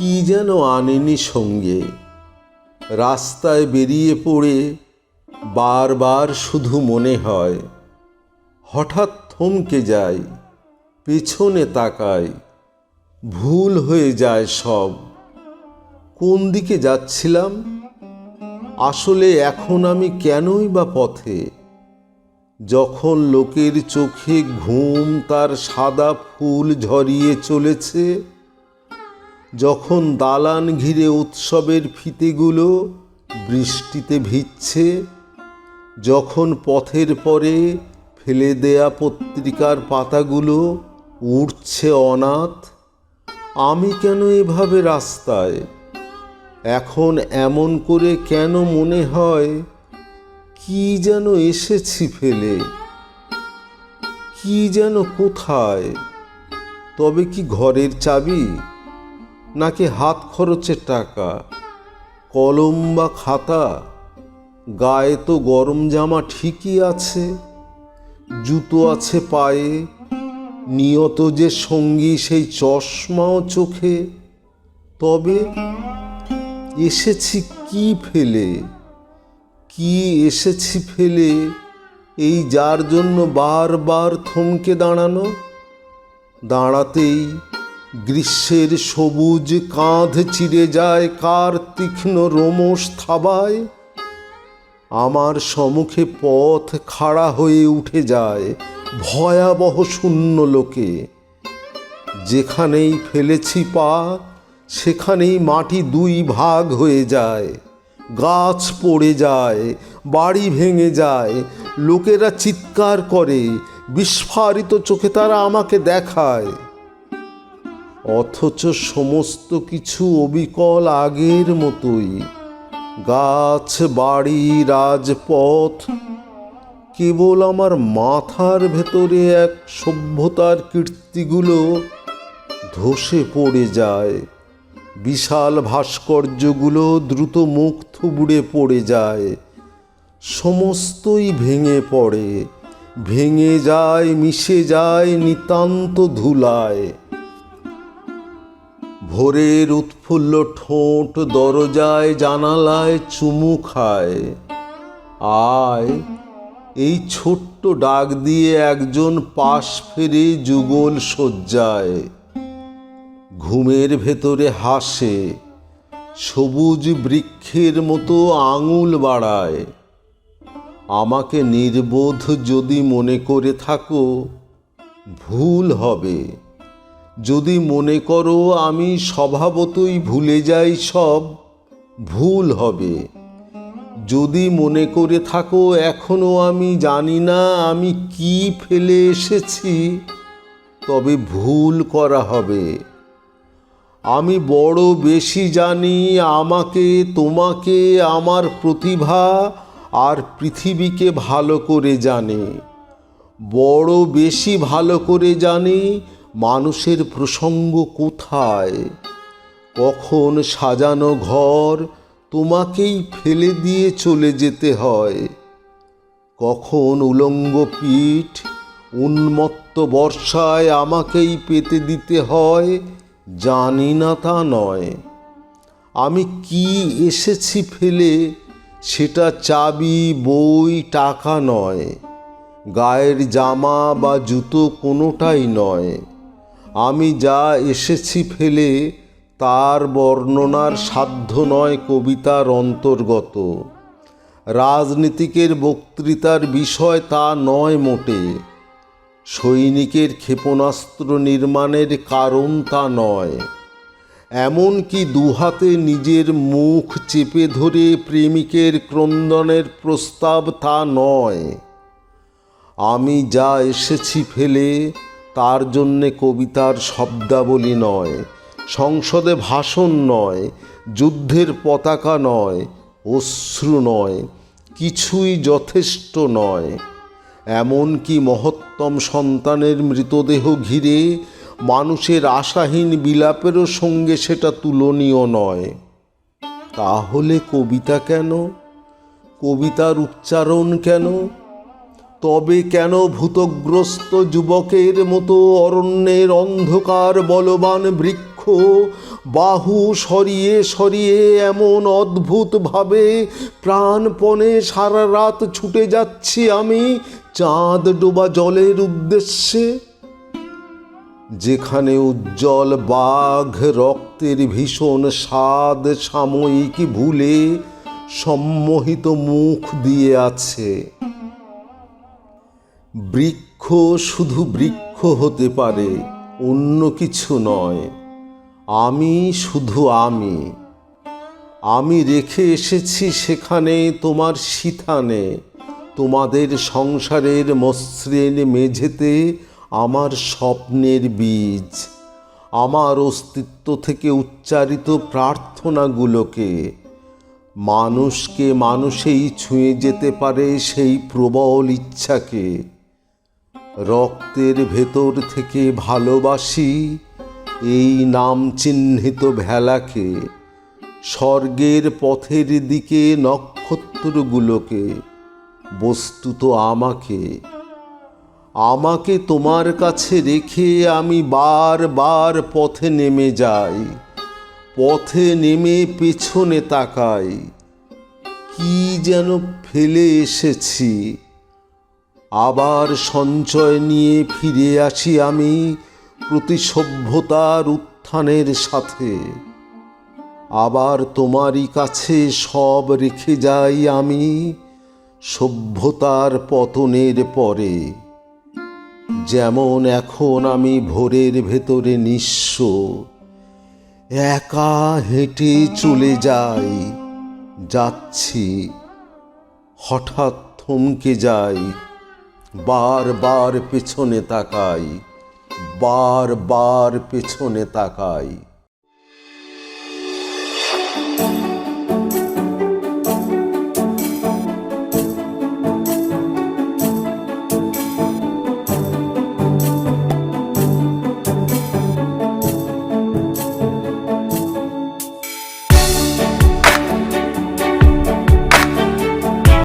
কি যেন আনেনি সঙ্গে। রাস্তায় বেরিয়ে পড়ে বারবার শুধু মনে হয়, হঠাৎ থমকে যায়, পেছনে তাকায়, ভুল হয়ে যায় সব। কোন দিকে যাচ্ছিলাম? আসলে এখন আমি কেনই বা পথে? যখন লোকের চোখে ঘুম তার সাদা ফুল ঝরিয়ে চলেছে যখন দালান ঘিরে উৎসবের ফিতেগুলো বৃষ্টিতে ভিজছে, যখন পথের পরে ফেলে দেয়া পত্রিকার পাতাগুলো উঠছে অনাথ, আমি কেন এভাবে রাস্তায়? এখন এমন করে কেন মনে হয়? কি যেন এসেছি ফেলে? কি যেন কোথায়? তবে কি ঘরের চাবি? নাকি হাত খরচের টাকা? কলম বা খাতা? গায়ে তো গরম জামা ঠিকই আছে। জুতো আছে পায়ে। নিয়ত যে সঙ্গী সেই চশমাও চোখে। তবে এসেছি কি ফেলে? কি এসেছি ফেলে? এই যার জন্য বারবার থমকে দাঁড়ানো? দাঁড়াতেই গ্রীষ্মের সবুজ কাঁধ চিরে যায় কার তীক্ষ্ণ রোমস থাবায়? আমার সমুখে পথ খাড়া হয়ে উঠে যায় ভয়াবহ শূন্য লোকে। যেখানেই ফেলেছি পা, সেখানেই মাটি দুই ভাগ হয়ে যায়। গাছ পড়ে যায়, বাড়ি ভেঙে যায়, লোকেরা চিৎকার করে, বিস্ফারিত চোখে তারা আমাকে দেখায়। অথচ সমস্ত কিছু অবিকল আগের মতোই। গাছ, বাড়ি, রাজপথ, কেবল আমার মাথার ভেতরে এক সভ্যতার কীর্তিগুলো ধসে পড়ে যায়। বিশাল ভাস্কর্যগুলো দ্রুত মুখ থুবড়ে পড়ে যায়। সমস্তই ভেঙে পড়ে, ভেঙে যায়, মিশে যায় নিতান্ত ধুলায়। ভোরের উৎফুল্ল ঠোঁট দরজায়, জানালায় চুমু খায়। আয়, এই ছোট্ট ডাক দিয়ে একজন পাশ ফেরে যুগল শয্যায়। ঘুমের ভেতরে হাসে, সবুজ বৃক্ষের মতো আঙুল বাড়ায়। আমাকে নির্বোধ যদি মনে করে থাকো, ভুল হবে। যদি মনে করো আমি স্বভাবতই ভুলে যাই সব, ভুল হবে। যদি মনে করে থাকো এখনও আমি জানি না আমি কি ফেলে এসেছি, তবে ভুল করা হবে। আমি বড় বেশি জানি আমাকে, তোমাকে, আমার প্রতিভা আর পৃথিবীকে ভালো করে জানি। বড় বেশি ভালো করে জানি মানুষের প্রসঙ্গ কোথায়? কখন সাজানো ঘর তোমাকেই ফেলে দিয়ে চলে যেতে হয়? কখন উলঙ্গ পিঠ উন্মত্ত বর্ষায় আমাকেই পেতে দিতে হয়? জানি না তা নয়। আমি কি এসেছি ফেলে সেটা চাবি, বই, টাকা নয়। গায়ের জামা বা জুতো কোনোটাই নয়। আমি যা এসেছি ফেলে, তার বর্ণনার সাধ্য নয় কবিতার অন্তর্গত। রাজনীতিকের বক্তৃতার বিষয় তা নয় মোটে। সৈনিকের ক্ষেপণাস্ত্র নির্মাণের কারণ তা নয়। এমনকি দুহাতে নিজের মুখ চেপে ধরে প্রেমিকের ক্রন্দনের প্রস্তাব তা নয়। আমি যা এসেছি ফেলে তার জন্যে কবিতার শব্দাবলী নয়, সংসদে ভাষণ নয়, যুদ্ধের পতাকা নয়, অশ্রু নয়, কিছুই যথেষ্ট নয়। এমনকি মহত্তম সন্তানের মৃতদেহ ঘিরে মানুষের আশাহীন বিলাপেরও সঙ্গে সেটা তুলনীয় নয়। তাহলে কবিতা কেন? কবিতার উচ্চারণ কেন? তবে কেন ভূতগ্রস্ত যুবকের মতো অরণ্যের অন্ধকার বলবান বৃক্ষ? বাহু সরিয়ে সরিয়ে এমন অদ্ভুতভাবে প্রাণপণে সারা রাত ছুটে যাচ্ছি আমি চাঁদ ডোবা জলের উদ্দেশ্যে। যেখানে উজ্জ্বল বাঘ রক্তের ভীষণ স্বাদ সাময়িক ভুলে সম্মোহিত মুখ দিয়ে আছে। বৃক্ষ শুধু বৃক্ষ হতে পারে, অন্য কিছু নয়। আমি শুধু আমি। আমি রেখে এসেছি সেখানে তোমার সিথানে তোমাদের সংসারের মসৃণ মেঝেতে আমার স্বপ্নের বীজ। আমার অস্তিত্ব থেকে উচ্চারিত প্রার্থনাগুলোকে। মানুষকে মানুষেই ছুঁয়ে যেতে পারে সেই প্রবল ইচ্ছাকে। রক্তের ভেতর থেকে ভালোবাসি। এই নাম চিহ্নিত ভেলাকে, স্বর্গের পথের দিকে নক্ষত্রগুলোকে, বস্তুত আমাকে। আমাকে তোমার কাছে রেখে আমি বারবার পথে নেমে যাই, পথে নেমে পেছনে তাকাই। কি যেন ফেলে এসেছি আবার সঞ্চয় নিয়ে ফিরে আসি আমি প্রতি সভ্যতার উত্থানের সাথে। আবার তোমারই কাছে সব রেখে যাই আমি সভ্যতার পতনের পরে। যেমন এখন আমি ভোরের ভেতরে নিঃস্ব, একা হেঁটে চলে যাই, যাচ্ছি, হঠাৎ থমকে যাই। বারবার পিছনে তাকাই বারবার পিছনে তাকাই।